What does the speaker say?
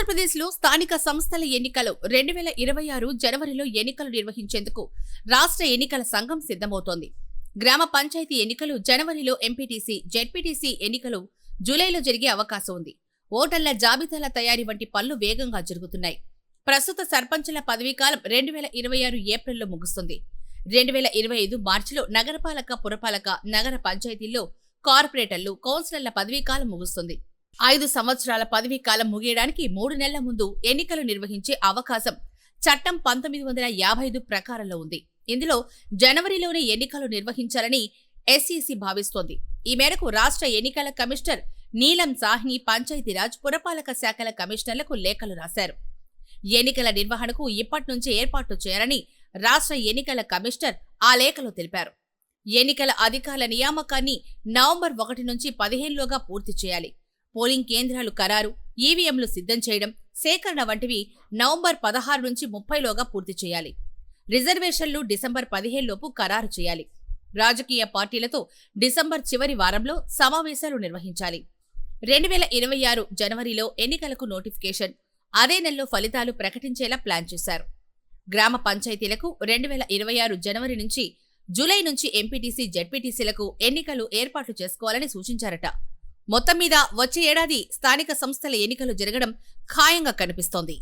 ఆంధ్రప్రదేశ్లో స్థానిక సంస్థల ఎన్నికలు రెండు వేల ఇరవై ఆరు జనవరిలో ఎన్నికలు నిర్వహించేందుకు రాష్ట్ర ఎన్నికల సంఘం సిద్ధమవుతోంది. గ్రామ పంచాయతీ ఎన్నికలు జనవరిలో ఎంపీటీసీ జెడ్పీటీసీ ఎన్నికలు జూలైలో జరిగే అవకాశం ఉంది. ఓటర్ల జాబితాల తయారీ వంటి పనులు వేగంగా జరుగుతున్నాయి. ప్రస్తుత సర్పంచుల పదవీకాలం రెండు వేల ఇరవై ఆరు ఏప్రిల్లో ముగుస్తుంది. రెండు వేల ఇరవై ఐదు మార్చిలో నగరపాలక పురపాలక నగర పంచాయతీల్లో కార్పొరేటర్లు కౌన్సిలర్ల పదవీకాలం ముగుస్తుంది. ఐదు సంవత్సరాల పదవీ కాలం ముగియడానికి మూడు నెలల ముందు ఎన్నికలు నిర్వహించే అవకాశం చట్టం పంతొమ్మిది వందల యాభై ఐదు ప్రకారంలో ఉంది. ఇందులో జనవరిలోనే ఎన్నికలు నిర్వహించాలని ఎస్ఈసి భావిస్తోంది. ఈ మేరకు రాష్ట్ర ఎన్నికల కమిషనర్ నీలం సాహ్ని పంచాయతీరాజ్ పురపాలక శాఖల కమిషనర్లకు లేఖలు రాశారు. ఎన్నికల నిర్వహణకు ఇప్పటినుంచే ఏర్పాట్లు చేయాలని రాష్ట్ర ఎన్నికల కమిషనర్ ఆ లేఖలో తెలిపారు. ఎన్నికల అధికారుల నియామకాన్ని నవంబర్ ఒకటి నుంచి పదిహేనులోగా పూర్తి చేయాలి. పోలింగ్ కేంద్రాలు ఖరారు ఈవీఎంలు సిద్ధం చేయడం సేకరణ వంటివి నవంబర్ పదహారు నుంచి ముప్పైలోగా పూర్తి చేయాలి. రిజర్వేషన్లు డిసెంబర్ పదిహేనులోపు ఖరారు చేయాలి. రాజకీయ పార్టీలతో డిసెంబర్ చివరి వారంలో సమావేశాలు నిర్వహించాలి. రెండు వేల ఇరవై ఆరు జనవరిలో ఎన్నికలకు నోటిఫికేషన్ అదే నెలలో ఫలితాలు ప్రకటించేలా ప్లాన్ చేశారు. గ్రామ పంచాయతీలకు రెండు వేల ఇరవై ఆరు జనవరి నుంచి జూలై నుంచి ఎంపీటీసీ జెడ్పీటీసీలకు ఎన్నికలు ఏర్పాట్లు చేసుకోవాలని సూచించారట. మొత్తం మీద వచ్చే ఏడాది స్థానిక సంస్థల ఎన్నికలు జరగడం ఖాయంగా కనిపిస్తోంది.